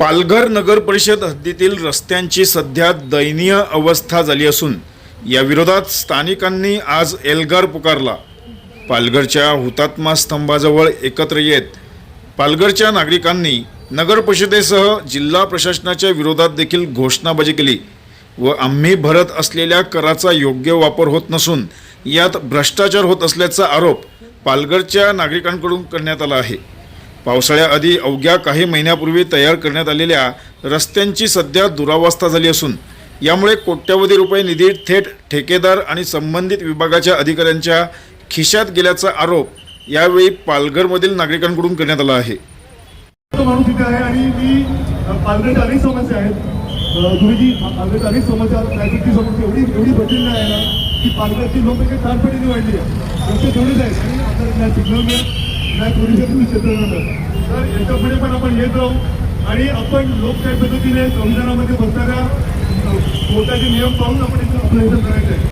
पालघर नगर परिषद हद्दीतील रस्त्यांची सध्या दयनीय अवस्था झाली असून या विरोधात स्थानिकांनी आज एल्गार पुकारला. पालघरच्या हुतात्मा स्तंभाजवळ एकत्र येत पालघरच्या नागरिकांनी नगर परिषदेसह जिल्हा प्रशासनाच्या विरोधात देखील घोषणाबाजी केली व आम्ही भरत असलेल्या कराचा योग्य वापर होत नसून यात भ्रष्टाचार होत असल्याचा आरोप पालघरच्या नागरिकांकडून करण्यात आला आहे. पावसाळ्याआधी अवघ्या काही महिन्यापूर्वी तयार करण्यात आलेल्या रस्त्यांची सध्या दुरावस्था झाली असून यामुळे कोट्यवधी रुपये निधी थेट ठेकेदार आणि संबंधित विभागाच्या अधिकाऱ्यांच्या खिशात गेल्याचा आरोप यावेळी पालघरमधील नागरिकांकडून करण्यात आला आहे. माणूस इथे आहे आणि मी पालघरच्या अनेक समस्या आहेत. गुरुजी पालघरच्या अनेक समस्या ट्रॅफिकची समस्या एवढी एवढी बदलली आहे ना की पालघरची लोक चार पटीने वाढली आहे तेवढीच तेवढेच आहेत. आणि आपल्याला सिग्नल मिळत नाही पोलिसांनी क्षेत्र मिळत तर याच्यापुढे पण आपण येत राहू. आणि आपण लोकशाही पद्धतीने संविधानामध्ये बसणाऱ्या कोर्टाचे नियम पाहून आपण इथं आपलं इथं करायचं आहे.